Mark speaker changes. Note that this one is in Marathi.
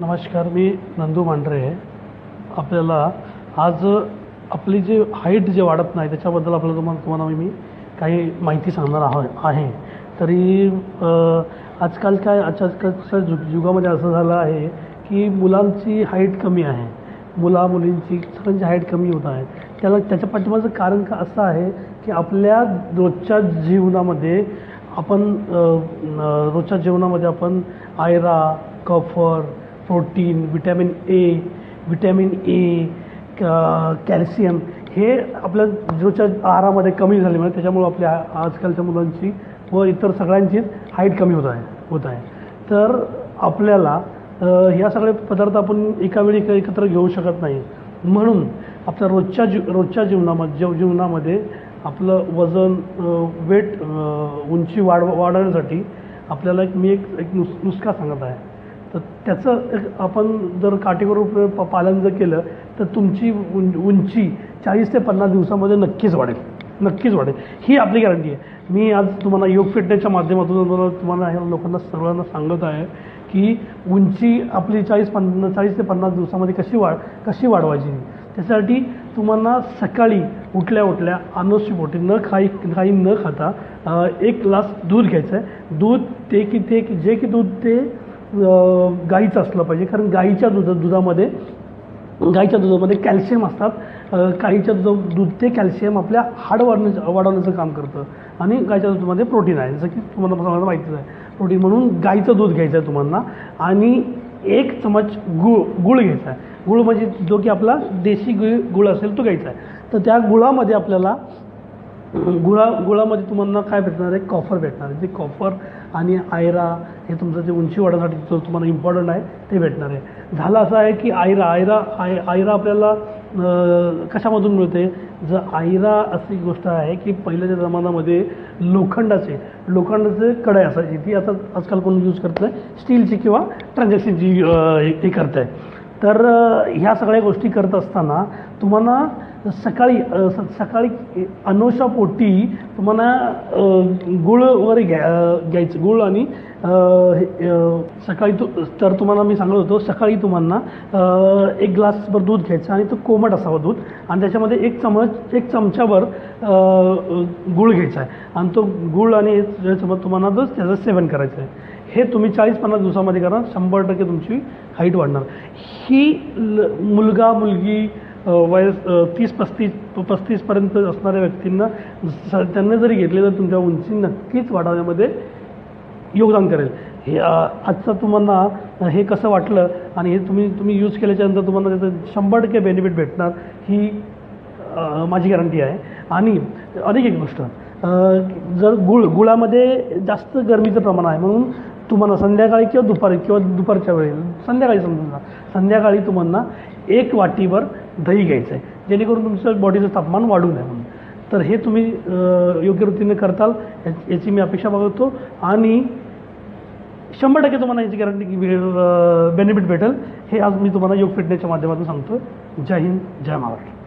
Speaker 1: नमस्कार मी नंदू मांढरे आपल्याला आज आपली जी हाईट जे वाढत नाही त्याच्याबद्दल आपल्याला तुम्हाला तुम्हाला मी काही माहिती सांगणार आहो आहे. तरी आजकाल काय आजकालच्या जु युगामध्ये असं झालं आहे की मुलांची हाईट कमी आहे. मुला मुलींची सगळ्यांची हाईट कमी होत आहे. त्याला त्याच्या पाठीमागचं कारण का असं आहे की आपल्या रोजच्या जीवनामध्ये आपण रोजच्या जीवनामध्ये आपण आयरा कफर protein vitamin A vitamin A calcium हे आपल्या जोच्या आहारामध्ये कमी झाले. म्हणजे त्याच्यामुळं आपल्या आजकालच्या मुलांची व इतर सगळ्यांचीच हाईट कमी होत आहे होत आहे. तर आपल्याला ह्या सगळे पदार्थ आपण एका वेळी एकत्र घेऊ शकत नाही. म्हणून आपल्या रोजच्या जीव रोजच्या जीवनामध्ये जेव जीवनामध्ये आपलं वजन वेट उंची वाढ वाढवण्यासाठी आपल्याला एक मी एक एक नुस नुसका सांगत आहे. तर त्याचं एक आपण जर काटेकोर प- पालन जर केलं तर तुमची उं उंची चाळीस ते पन्नास दिवसामध्ये नक्कीच वाढेल. नक्कीच वाढेल. ही आपली गॅरंटी आहे. मी आज तुम्हाला योग फिटनेसच्या माध्यमातून तुम्हाला तुम्हाला ह्या लोकांना सर्वांना सांगत आहे की उंची आपली चाळीस पन्नास चाळीस ते पन्नास दिवसामध्ये कशी वाढ कशी वाढवायची? त्यासाठी तुम्हाला सकाळी उठल्या उठल्या अनुशीपोटी न खाई काही न खाता एक ग्लास दूध घ्यायचं आहे. दूध ते की ते की जे की दूध ते गाईचं असलं पाहिजे. कारण गाईच्या दुधा दुधामध्ये गाईच्या दुधामध्ये कॅल्शियम असतात. गाईच्या दुधा दूध ते कॅल्शियम आपल्या हाड वाढण्याचं वाढवण्याचं काम करतं. आणि गाईच्या दुधामध्ये प्रोटीन आहे. जसं की तुम्हाला मला माहितीच आहे. प्रोटीन म्हणून गाईचं दूध घ्यायचं आहे तुम्हाला आणि एक चमच गुळ गुळ घ्यायचा आहे. गुळ म्हणजे जो की आपला देशी गुळ गुळ असेल तो घ्यायचा आहे. तर त्या गुळामध्ये आपल्याला गुळा गुळामध्ये तुम्हाला काय भेटणार आहे? कॉफर भेटणार आहे. जे कॉफर आणि आयरा हे तुमचं जे उंची वाढवण्यासाठी जो तुम्हाला इम्पॉर्टंट आहे ते भेटणार आहे. झालं असं आहे की आयरा आयरा आय आयरा आपल्याला कशामधून मिळते? जर आयरा अशी गोष्ट आहे की पहिल्याच्या जमान्यामध्ये लोखंडाचे लोखंडाचे कढई असायची. ती आता आजकाल कोण यूज करत नाही स्टीलची किंवा ट्रान्झॅक्शनची हे हे करत आहे तर ह्या सगळ्या गोष्टी करत असताना तुम्हाला सकाळी स- सकाळी अनोशापोटी तुम्हाला गुळ वगैरे घ्या घ्यायचं. गुळ आणि हे, सकाळी तू तर तुम्हाला मी सांगत होतो सकाळी तुम्हाला एक ग्लासभर दूध घ्यायचं आणि तो कोमट असावा दूध. आणि त्याच्यामध्ये एक चमच एक चमच्यावर गुळ घ्यायचा आहे. आणि तो गुळ आणि याच्यासोबत तुम्हाला तो त्याचं सेवन करायचं आहे हे तुम्ही चाळीस पन्नास दिवसामध्ये करा. शंभर टक्के तुमची हाईट वाढणार. ही ल मुलगा मुलगी अ, वयस तीस पस्तीस पस्तीसपर्यंत असणाऱ्या व्यक्तींना स- त्यांना जरी घेतले तर तुमच्या उंची नक्कीच वाढवण्यामध्ये योगदान करेल. हे आजचं तुम्हाला हे कसं वाटलं आणि हे तुम्ही तुम्ही यूज केल्याच्यानंतर तुम्हाला त्याचं शंभर टक्के बेनिफिट भेटणार ही माझी गॅरंटी आहे. आणि अनेक एक गोष्ट जर गुळ गुळामध्ये जास्त गरमीचं प्रमाण आहे म्हणून तुम्हाला संध्याकाळी किंवा दुपारी किंवा दुपारच्या वेळी संध्याकाळी समजा संध्याकाळी तुम्हाला एक वाटीभर दही घ्यायचं आहे जेणेकरून तुमचं बॉडीचं तापमान वाढू नये म्हणून. तर हे तुम्ही योग्य रीतीने करताल या- याची मी अपेक्षा बघतो आणि शंभर टक्के तुम्हाला याची गॅरंटी की बेनिफिट भेटेल. हे आज मी तुम्हाला योग फिटनेसच्या माध्यमातून सांगतो जय हिंद जय महाराष्ट्र.